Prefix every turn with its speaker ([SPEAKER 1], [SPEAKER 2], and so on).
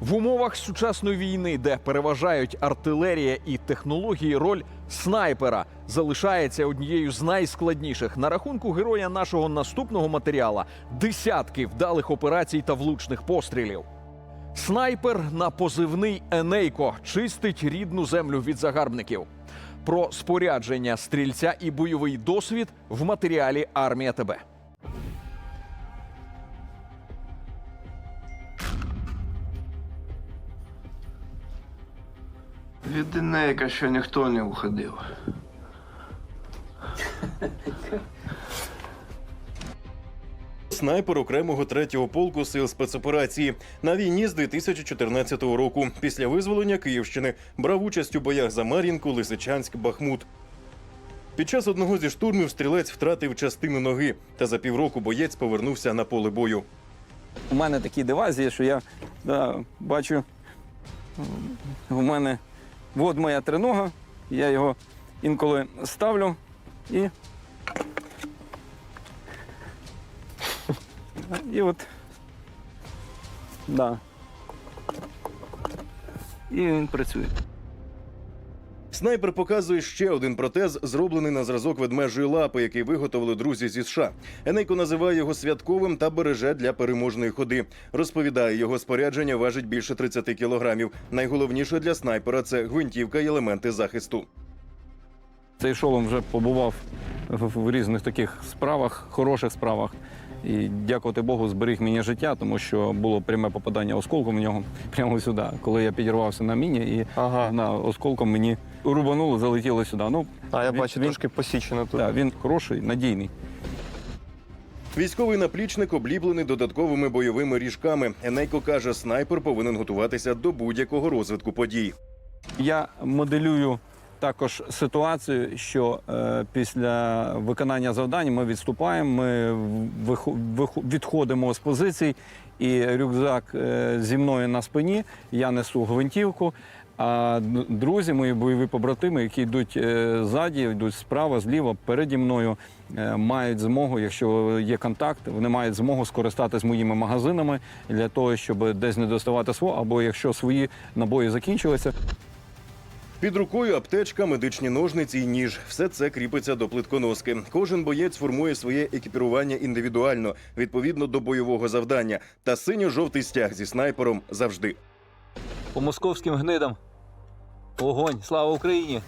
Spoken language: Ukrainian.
[SPEAKER 1] В умовах сучасної війни, де переважають артилерія і технології, роль снайпера залишається однією з найскладніших. На рахунку героя нашого наступного матеріала десятки вдалих операцій та влучних пострілів. Снайпер на позивний Енейко чистить рідну землю від загарбників. Про спорядження стрільця і бойовий досвід в матеріалі Армія ТБ.
[SPEAKER 2] Від Інейка ще ніхто не уходив.
[SPEAKER 3] Снайпер окремого третього полку сил спецоперації на війні з 2014 року. Після визволення Київщини брав участь у боях за Мар'їнку, Лисичанськ, Бахмут. Під час одного зі штурмів стрілець втратив частину ноги, та за півроку боєць повернувся на поле бою.
[SPEAKER 4] У мене такі дивазії, що я да, бачу, у мене от моя тринога, я його інколи ставлю і. І от. Да. І він працює.
[SPEAKER 3] Снайпер показує ще один протез, зроблений на зразок ведмежої лапи, який виготовили друзі зі США. Енейко називає його святковим та береже для переможної ходи. Розповідає, його спорядження важить більше 30 кілограмів. Найголовніше для снайпера це гвинтівка і елементи захисту.
[SPEAKER 4] Цей шолом вже побував в, в різних таких справах, хороших справах. І дякувати Богу, зберіг мені життя, тому що було пряме попадання осколком в нього прямо сюди. Коли я підірвався на міні, і
[SPEAKER 5] Ага.
[SPEAKER 4] на осколком мені рубануло, залетіло сюди. Ну,
[SPEAKER 5] А я
[SPEAKER 4] Він-
[SPEAKER 5] бачу,
[SPEAKER 4] він-
[SPEAKER 5] трошки посічено тут.
[SPEAKER 4] да, він хороший, надійний.
[SPEAKER 3] Військовий наплічник обліплений додатковими бойовими ріжками. Енейко каже, снайпер повинен готуватися до будь-якого розвитку подій.
[SPEAKER 4] Я моделюю також ситуацію, що е, після виконання завдань ми відступаємо, ми відходимо з позицій, і рюкзак е, зі мною на спині, я несу гвинтівку. А друзі, мої бойові побратими, які йдуть е, ззаді, йдуть справа, зліва, переді мною, е, мають змогу, якщо є контакт, вони мають змогу скористатися моїми магазинами для того, щоб десь не доставати свого, або якщо свої набої закінчилися,
[SPEAKER 3] Під рукою аптечка, медичні ножниці і ніж. Все це кріпиться до плитконоски. Кожен боєць формує своє екіпірування індивідуально, відповідно до бойового завдання. Та синьо-жовтий стяг зі снайпером завжди.
[SPEAKER 6] По московським гнидам. Огонь! Слава Україні!